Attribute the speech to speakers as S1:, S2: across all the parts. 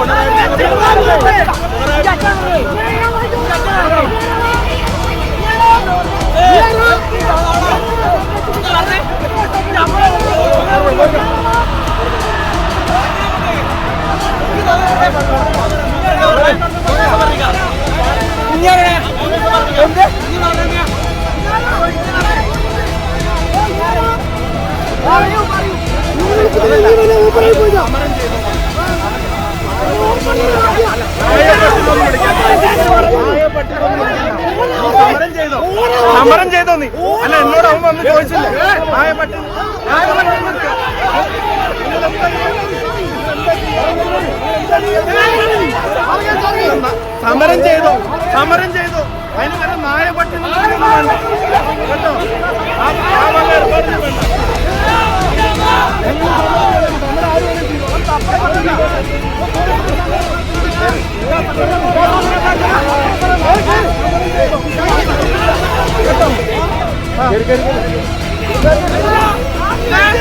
S1: സമരം സമരം ചെയ്തോ നീ? അല്ല എന്നോട് അവൻ വന്ന് ചോദിച്ചില്ല? പട്ടി. നിൽക്ക്. സമരം ചെയ്തോ? സമരം ചെയ്തോ? അതിന് വരെ നായ പട്ടി. കേട്ടോ? ആ- വല്ല ഏർപ്പാടിനും വേണ്ട. അതിന്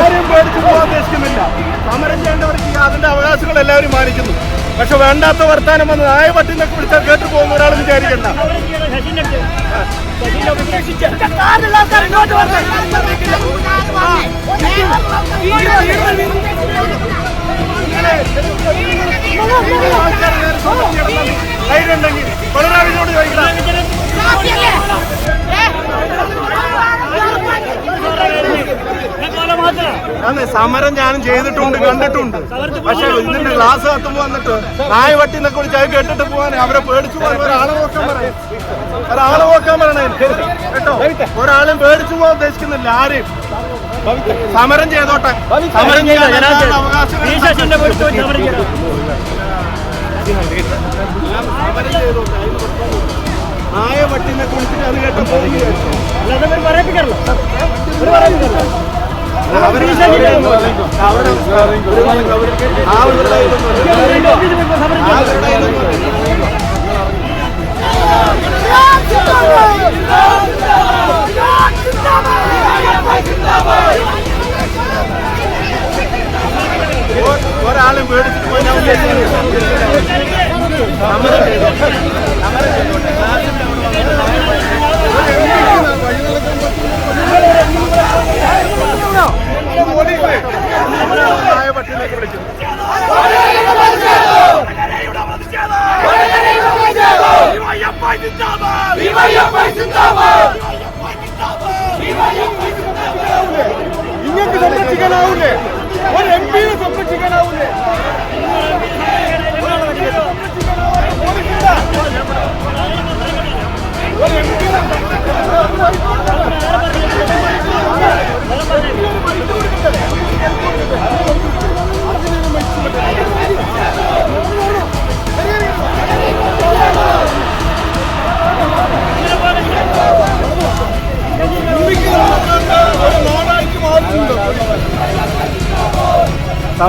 S1: ആരും പേടിച്ചു പോകാൻ ഉദ്ദേശിക്കുന്നില്ല. സമരം ചെയ്യേണ്ടവർക്ക് ഈ അതിന്റെ അവകാശങ്ങൾ എല്ലാവരും മാനിക്കുന്നു. പക്ഷെ വേണ്ടാത്ത വർത്താനം വന്ന് നായ പട്ടിന്നൊക്കെ വിളിച്ചാൽ കേട്ടു പോകുന്ന ഒരാൾ വിചാരിക്കണ്ട. ധൈര്യം അന്ന് സമരം ഞാനും ചെയ്തിട്ടുണ്ട് കണ്ടിട്ടുണ്ട്. പക്ഷെ ഇതിന്റെ ക്ലാസ് കത്തുമ്പോ വന്നിട്ട് നായ വട്ടി എന്നൊക്കെ വിളിച്ച് അത് കേട്ടിട്ട് പോകാൻ അവരെ പേടിച്ചു പോകാൻ ഒരാളെ നോക്കാൻ പറയും. ഒരാളെ നോക്കാൻ പറയണേ കേട്ടോ? ഒരാളും പേടിച്ചു പോകാൻ ഉദ്ദേശിക്കുന്നില്ല ആരെയും. സമരം ചെയ്തോട്ടെ. സമരം ചെയ്യാൻ. നായ വട്ടി എന്നൊക്കെ വിളിച്ചിട്ട് അത് കേട്ട് പോകുകയായിരുന്നു ഒരാളും പേടിച്ചിട്ട് പോയി ഞാൻ പട്ടിയിലേക്ക് സമരം അവിടെ വന്നിട്ട് നായ പട്ടിയിലേക്ക് വിളിച്ചു ഇങ്ങക്ക് സംരക്ഷിക്കാനാവൂലേ ഒരു എം പിയെ സംരക്ഷിക്കാനാവൂലേ ഒരു എം പിയെ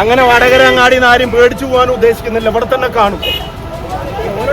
S1: അങ്ങനെ വടകര അങ്ങാടി നിന്ന് ആരും പേടിച്ചു പോകാൻ ഉദ്ദേശിക്കുന്നില്ല. ഇവിടെ തന്നെ കാണും.
S2: ഇവിടെ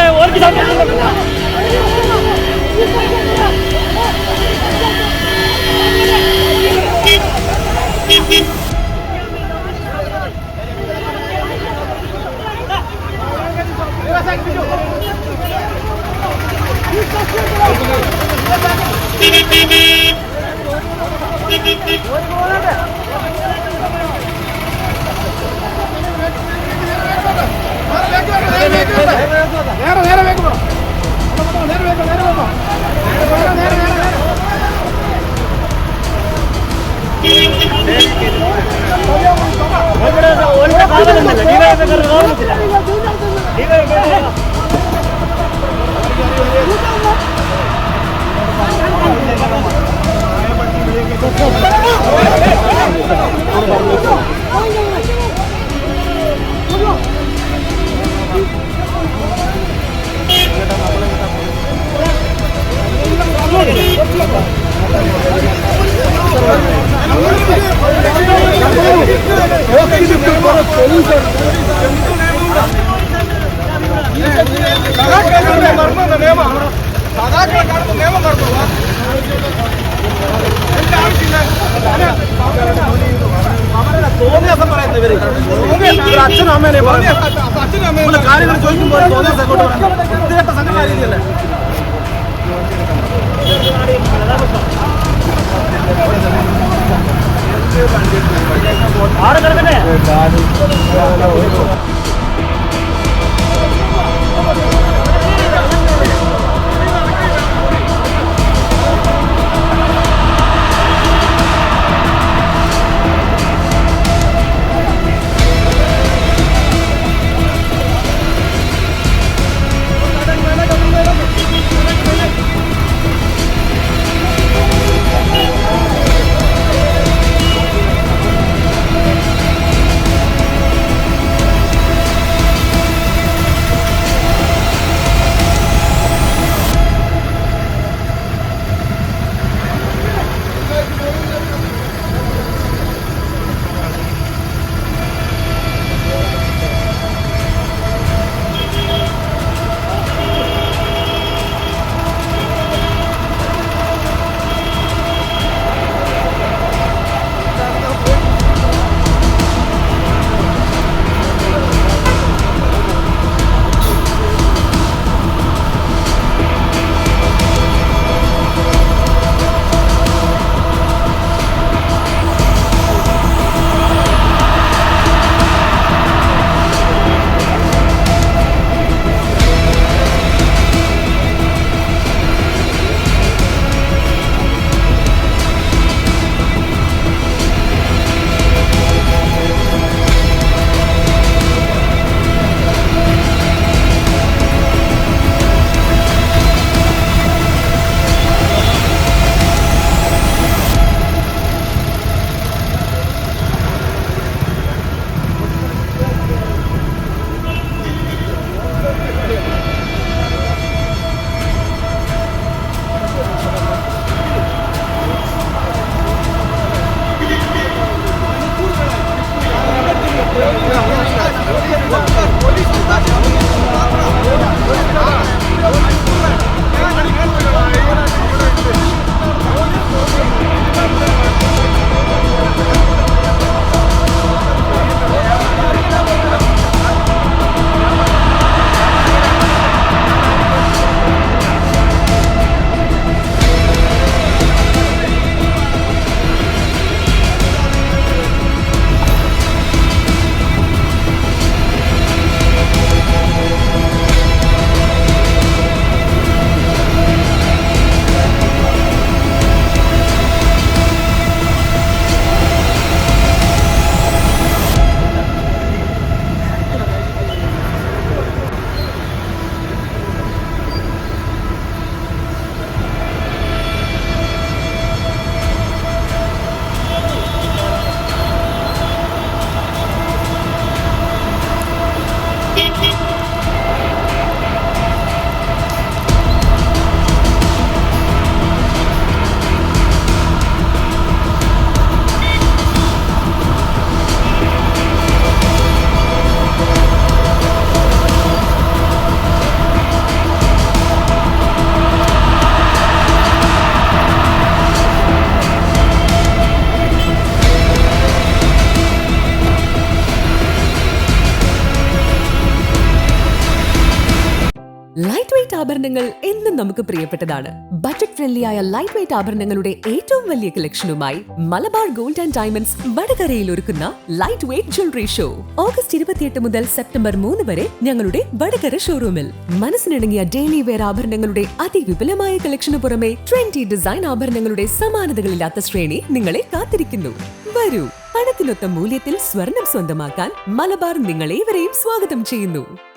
S2: ആവശ്യമില്ല ഈ എംപിക്ക് ഈ എംപിക്ക് വയ്യ നടക്കാനില്ല ഈ എംപിക്ക് നടക്കാനില്ല ഞങ്ങളുണ്ട് ഞങ്ങളുണ്ട് ഞങ്ങൾ കൂടെ നിങ്ങളെ ഓർക്ക്
S1: അച്ഛനും അമ്മേനെ കാര്യങ്ങൾ ചോദിക്കുമ്പോൾ തോന്നിയ വൃത്തികെട്ട സംഘടന രീതിയല്ലേ
S3: ആഭരണങ്ങൾ എന്നും നമുക്ക് പ്രിയപ്പെട്ടതാണ്. ബജറ്റ് ഫ്രണ്ട്ലി ആയ ലൈറ്റ് വെയിറ്റ് ആഭരണങ്ങളുടെ ഏറ്റവും വലിയ കളക്ഷനുമായി മലബാർ ഗോൾഡ് ആൻഡ് ഡയമണ്ട്സ് വടകരയിൽ ഒരുക്കുന്ന light weight jewellery show August ഇരുപത്തിയെട്ട് മുതൽ സെപ്റ്റംബർ മൂന്ന് വരെ ഞങ്ങളുടെ വടകര ഷോറൂമിൽ മനസ്സിനിണങ്ങിയ ഡെയിലി വെയർ ആഭരണങ്ങളുടെ അതിവിപുലമായ കളക്ഷന് പുറമെ ട്വന്റി ഡിസൈൻ ആഭരണങ്ങളുടെ സമാനതകളില്ലാത്ത ശ്രേണി നിങ്ങളെ കാത്തിരിക്കുന്നു. വരൂ. പണത്തിനൊത്ത മൂല്യത്തിൽ സ്വർണം സ്വന്തമാക്കാൻ മലബാർ നിങ്ങളേവരെയും സ്വാഗതം ചെയ്യുന്നു.